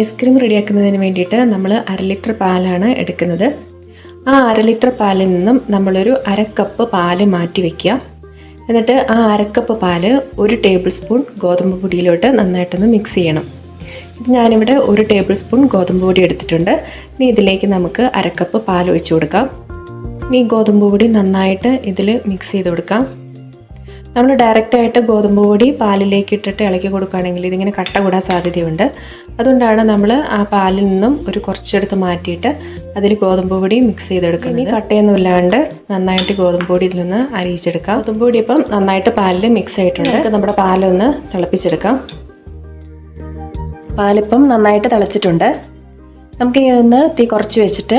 Ice cream റെഡിയാക്കുന്നതിന് വേണ്ടിയിട്ട് നമ്മൾ അര ലിറ്റർ പാലാണ് എടുക്കുന്നത്. ആ അര ലിറ്റർ പാലിൽ നിന്നും നമ്മളൊരു അര കപ്പ് പാൽ മാറ്റി വയ്ക്കുക എന്നിട്ട് ആ അരക്കപ്പ് പാൽ ഒരു ടേബിൾ സ്പൂൺ ഗോതമ്പ് പൊടിയിലോട്ട് നന്നായിട്ടൊന്ന് മിക്സ് ചെയ്യണം. ഇത് ഞാനിവിടെ ഒരു ടേബിൾ സ്പൂൺ ഗോതമ്പ് പൊടി എടുത്തിട്ടുണ്ട്. ഇനി ഇതിലേക്ക് നമുക്ക് അരക്കപ്പ് പാൽ ഒഴിച്ചു കൊടുക്കാം. ഇനി ഗോതമ്പ് പൊടി നന്നായിട്ട് ഇതിൽ മിക്സ് ചെയ്ത് കൊടുക്കാം. നമ്മൾ ഡയറക്റ്റായിട്ട് ഗോതമ്പ് പൊടി പാലിലേക്ക് ഇട്ടിട്ട് ഇളക്കി കൊടുക്കുകയാണെങ്കിൽ ഇതിങ്ങനെ കട്ട കൂടാൻ സാധ്യതയുണ്ട്. അതുകൊണ്ടാണ് നമ്മൾ ആ പാലിൽ നിന്നും ഒരു കുറച്ചെടുത്ത് മാറ്റിയിട്ട് അതിൽ ഗോതമ്പ് പൊടി മിക്സ് ചെയ്തെടുക്കുന്നത്. ഈ കട്ടയൊന്നും ഇല്ലാണ്ട് നന്നായിട്ട് ഗോതമ്പ് പൊടി ഇതിൽ നിന്ന് അരിയിച്ചെടുക്കാം. ഗോതമ്പ് പൊടി ഇപ്പം നന്നായിട്ട് പാലിൽ മിക്സ് ആയിട്ടുണ്ട്. നമ്മുടെ പാലൊന്ന് തിളപ്പിച്ചെടുക്കാം. പാലിപ്പം നന്നായിട്ട് തിളച്ചിട്ടുണ്ട്. നമുക്ക് ഒന്ന് തീ കുറച്ച് വെച്ചിട്ട്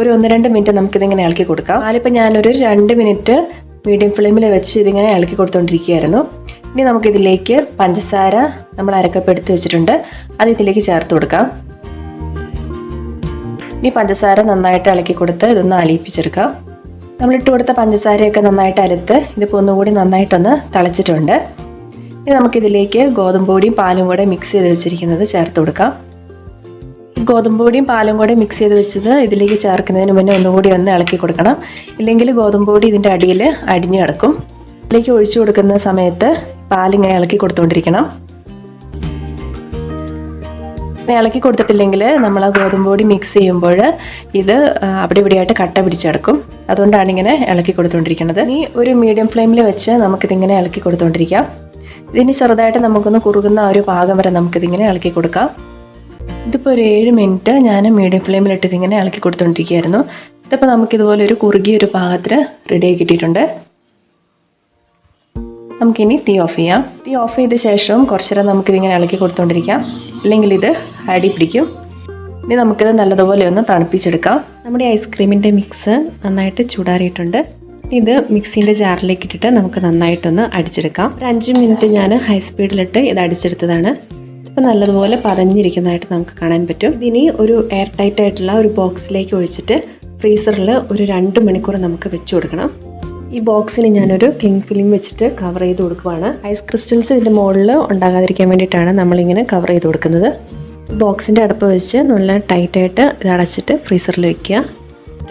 ഒരു ഒന്ന് രണ്ട് മിനിറ്റ് നമുക്കിതിങ്ങനെ ഇളക്കി കൊടുക്കാം. പാലിപ്പം ഞാനൊരു രണ്ട് മിനിറ്റ് മീഡിയം ഫ്ലെയിമിൽ വെച്ച് ഇതിങ്ങനെ ഇളക്കി കൊടുത്തുകൊണ്ടിരിക്കുകയായിരുന്നു ഇനി നമുക്കിതിലേക്ക് പഞ്ചസാര നമ്മൾ അരക്കപ്പ് എടുത്ത് വെച്ചിട്ടുണ്ട്. അത് ഇതിലേക്ക് ചേർത്ത് കൊടുക്കാം. ഇനി പഞ്ചസാര നന്നായിട്ട് ഇളക്കി കൊടുത്ത് ഇതൊന്ന് അലിയിപ്പിച്ചെടുക്കാം. നമ്മളിട്ട് കൊടുത്ത പഞ്ചസാരയൊക്കെ നന്നായിട്ട് അരത്ത് ഇതിപ്പോൾ ഒന്നുകൂടി നന്നായിട്ടൊന്ന് തിളച്ചിട്ടുണ്ട്. ഇനി നമുക്കിതിലേക്ക് ഗോതമ്പ് പൊടിയും പാലും കൂടെ മിക്സ് ചെയ്ത് വെച്ചിരിക്കുന്നത് ചേർത്ത് കൊടുക്കാം. ഗോതമ്പ് പൊടിയും പാലും കൂടെ മിക്സ് ചെയ്ത് വെച്ചത് ഇതിലേക്ക് ചേർക്കുന്നതിന് മുന്നേ ഒന്നുകൂടി ഒന്ന് ഇളക്കി കൊടുക്കണം. ഇല്ലെങ്കിൽ ഗോതമ്പ് പൊടി ഇതിന്റെ അടിയിൽ അടിഞ്ഞു കിടക്കും. ഇതിലേക്ക് ഒഴിച്ചു കൊടുക്കുന്ന സമയത്ത് പാലിങ്ങനെ ഇളക്കി കൊടുത്തുകൊണ്ടിരിക്കണം ഇളക്കി കൊടുത്തിട്ടില്ലെങ്കിൽ നമ്മൾ ആ ഗോതമ്പ് പൊടി മിക്സ് ചെയ്യുമ്പോൾ ഇത് അവിടെ ഇവിടെയായിട്ട് കട്ട പിടിച്ചെടുക്കും അതുകൊണ്ടാണ് ഇങ്ങനെ ഇളക്കി കൊടുത്തുകൊണ്ടിരിക്കുന്നത് ഇനി ഒരു മീഡിയം ഫ്ലെയിമിൽ വെച്ച് നമുക്കിതിങ്ങനെ ഇളക്കി കൊടുത്തുകൊണ്ടിരിക്കാം ഇതിന് ചെറുതായിട്ട് നമുക്കൊന്ന് കുറുകുന്ന ഒരു പാകം വരെ നമുക്കിതിങ്ങനെ ഇളക്കി കൊടുക്കാം. ഇതിപ്പോൾ ഒരു ഏഴ് മിനിറ്റ് ഞാൻ മീഡിയം ഫ്ലെയിമിലിട്ട് ഇതിങ്ങനെ ഇളക്കി കൊടുത്തുകൊണ്ടിരിക്കുകയായിരുന്നു ഇതിപ്പോൾ നമുക്കിതുപോലെ ഒരു കുറുകിയ ഒരു പാകത്തിൽ റെഡിയാക്കി കിട്ടിയിട്ടുണ്ട്. നമുക്കിനി തീ ഓഫ് ചെയ്യാം. തീ ഓഫ് ചെയ്ത ശേഷവും കുറച്ച് നേരം നമുക്കിതിങ്ങനെ ഇളക്കി കൊടുത്തുകൊണ്ടിരിക്കാം ഇല്ലെങ്കിൽ ഇത് അടി പിടിക്കും. ഇനി നമുക്കിത് നല്ലതുപോലെ ഒന്ന് തണുപ്പിച്ചെടുക്കാം. നമ്മുടെ ഐസ്ക്രീമിന്റെ മിക്സ് നന്നായിട്ട് ചൂടാറിയിട്ടുണ്ട്. ഇത് മിക്സിന്റെ ജാറിലേക്ക് ഇട്ടിട്ട് നമുക്ക് നന്നായിട്ടൊന്ന് അടിച്ചെടുക്കാം. ഒരു അഞ്ച് മിനിറ്റ് ഞാൻ ഹൈ സ്പീഡിലിട്ട് ഇത് അടിച്ചെടുത്തതാണ്. ഇപ്പോൾ നല്ലതുപോലെ പതഞ്ഞിരിക്കുന്നതായിട്ട് നമുക്ക് കാണാൻ പറ്റും. ഇതിനി ഒരു എയർ ടൈറ്റ് ആയിട്ടുള്ള ഒരു ബോക്സിലേക്ക് ഒഴിച്ചിട്ട് ഫ്രീസറിൽ ഒരു രണ്ട് മണിക്കൂർ നമുക്ക് വെച്ച് കൊടുക്കണം. ഈ ബോക്സിന് ഞാനൊരു ക്ലിങ് ഫിലിം വെച്ചിട്ട് കവർ ചെയ്ത് കൊടുക്കുവാണ്. ഐസ് ക്രിസ്റ്റൽസ് ഇതിന്റെ മുകളിൽ ഉണ്ടാകാതിരിക്കാൻ വേണ്ടിയിട്ടാണ് നമ്മളിങ്ങനെ കവർ ചെയ്ത് കൊടുക്കുന്നത്. ബോക്സിന്റെ അടുപ്പ് വെച്ച് നല്ല ടൈറ്റായിട്ട് ഇത് അടച്ചിട്ട് ഫ്രീസറിൽ വെക്കുക.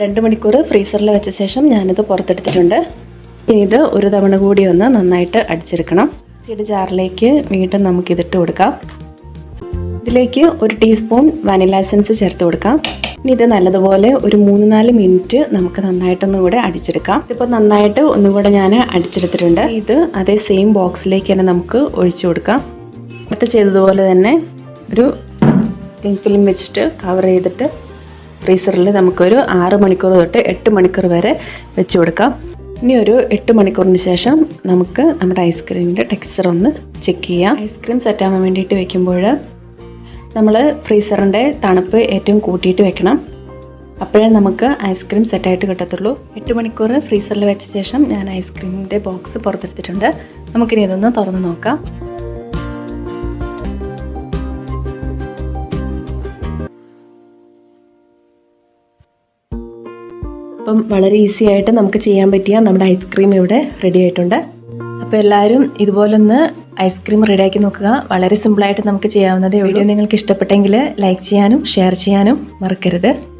രണ്ട് മണിക്കൂർ ഫ്രീസറിൽ വെച്ച ശേഷം ഞാനിത് പുറത്തെടുത്തിട്ടുണ്ട്. ഇനി ഇത് ഒരു തവണ കൂടി ഒന്ന് നന്നായിട്ട് അടിച്ചെടുക്കണം. ചെടി ജാറിലേക്ക് വീണ്ടും നമുക്കിതിട്ട് കൊടുക്കാം. ഇതിലേക്ക് ഒരു ടീസ്പൂൺ വനില എസൻസ് ചേർത്ത് കൊടുക്കാം. ഇനി ഇത് നല്ലതുപോലെ ഒരു മൂന്ന് നാല് മിനിറ്റ് നമുക്ക് നന്നായിട്ടൊന്നും കൂടെ അടിച്ചെടുക്കാം. ഇപ്പോൾ നന്നായിട്ട് ഒന്നും കൂടെ ഞാൻ അടിച്ചെടുത്തിട്ടുണ്ട്. ഇത് അതേ സെയിം ബോക്സിലേക്ക് തന്നെ നമുക്ക് ഒഴിച്ചു കൊടുക്കാം. നേരത്തെ ചെയ്തതുപോലെ തന്നെ ഒരു ഫിലിം വെച്ചിട്ട് കവർ ചെയ്തിട്ട് ഫ്രീസറിൽ നമുക്കൊരു ആറ് മണിക്കൂർ തൊട്ട് എട്ട് മണിക്കൂർ വരെ വെച്ച് കൊടുക്കാം. ഇനി ഒരു എട്ട് മണിക്കൂറിന് ശേഷം നമുക്ക് നമ്മുടെ ഐസ്ക്രീമിന്റെ ടെക്സ്ചർ ഒന്ന് ചെക്ക് ചെയ്യാം. ഐസ്ക്രീം സെറ്റാവാൻ വേണ്ടിയിട്ട് വെക്കുമ്പോൾ നമ്മൾ ഫ്രീസറിന്റെ തണുപ്പ് ഏറ്റവും കൂട്ടിയിട്ട് വെക്കണം. അപ്പോഴേ നമുക്ക് ഐസ്ക്രീം സെറ്റായിട്ട് കിട്ടത്തുള്ളൂ. എട്ട് മണിക്കൂർ ഫ്രീസറിൽ വെച്ച ശേഷം ഞാൻ ഐസ്ക്രീമിന്റെ ബോക്സ് പുറത്തെടുത്തിട്ടുണ്ട്. നമുക്കിനി ഇതൊന്ന് തുറന്ന് നോക്കാം. അപ്പം വളരെ ഈസി ആയിട്ട് നമുക്ക് ചെയ്യാൻ പറ്റിയ നമ്മുടെ ഐസ്ക്രീം ഇവിടെ റെഡി ആയിട്ടുണ്ട്. അപ്പോൾ എല്ലാവരും ഇതുപോലൊന്ന് ഐസ്ക്രീം റെഡിയാക്കി നോക്കുക. വളരെ സിമ്പിളായിട്ട് നമുക്ക് ചെയ്യാവുന്നതേ വീഡിയോ നിങ്ങൾക്ക് ഇഷ്ടപ്പെട്ടെങ്കിൽ ലൈക്ക് ചെയ്യാനും ഷെയർ ചെയ്യാനും മറക്കരുത്.